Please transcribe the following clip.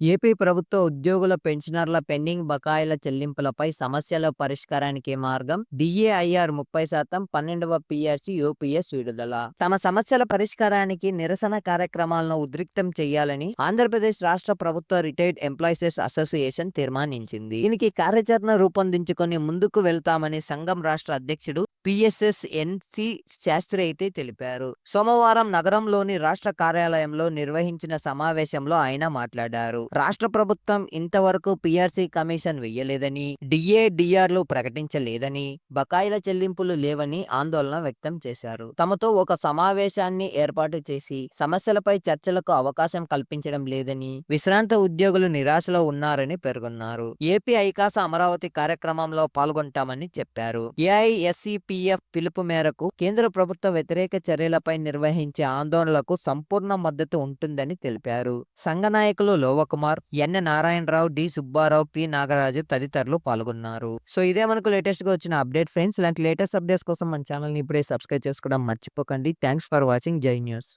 AP ప్రభుత్వ ఉద్యోగుల పెన్షనర్ల pending బకాయిల చెల్లింపులపై సమస్యల పరిష్కారానికి మార్గం డిఏఐఆర్ ముప్పై శాతం పన్నెండవ పిఆర్సి యూపీఎస్ విడుదల. తమ సమస్యల పరిష్కారానికి నిరసన కార్యక్రమాలను ఉద్రిక్తం చేయాలని ఆంధ్రప్రదేశ్ రాష్ట్ర ప్రభుత్వ రిటైర్డ్ ఎంప్లాయీస్ అసోసియేషన్ తీర్మానించింది. దీనికి కార్యాచరణ రూపొందించుకొని ముందుకు వెళ్తామని సంఘం రాష్ట్ర అధ్యక్షుడు పిఎస్ఎస్ ఎన్సి శాస్త్రి అయితే తెలిపారు. సోమవారం నగరంలోని రాష్ట్ర కార్యాలయంలో నిర్వహించిన సమావేశంలో ఆయన మాట్లాడారు. రాష్ట్ర ప్రభుత్వం ఇంతవరకు పిఆర్సీ కమిషన్ వెయ్యలేదని డిఏ డిఆర్లు ప్రకటించలేదని బకాయిల చెల్లింపులు లేవని ఆందోళన వ్యక్తం చేశారు. తమతో ఒక సమావేశాన్ని ఏర్పాటు చేసి సమస్యలపై చర్చలకు అవకాశం కల్పించడం లేదని విశ్రాంత ఉద్యోగులు నిరాశలో ఉన్నారని పేర్కొన్నారు. ఏపీ ఐకాస అమరావతి కార్యక్రమంలో పాల్గొంటామని చెప్పారు. ఏఐఎస్సిపిఎఫ్ పిలుపు మేరకు కేంద్ర ప్రభుత్వ వ్యతిరేక చర్యలపై నిర్వహించే ఆందోళనలకు సంపూర్ణ మద్దతు ఉంటుందని తెలిపారు. సంఘ నాయకులు Lovakumar Kumar N. Narayanarao D. Subbarao P. Nagaraju తదితరులు పాల్గొన్నారు. సో ఇదే మనకు లేటెస్ట్గా వచ్చిన అప్డేట్ ఫ్రెండ్స్ ఇలాంటి లేటెస్ట్ అప్డేట్స్ కోసం మన ఛానల్ని ఇప్పుడే సబ్స్క్రైబ్ చేసుకోవడం మర్చిపోకండి. Thanks for watching. జై న్యూస్.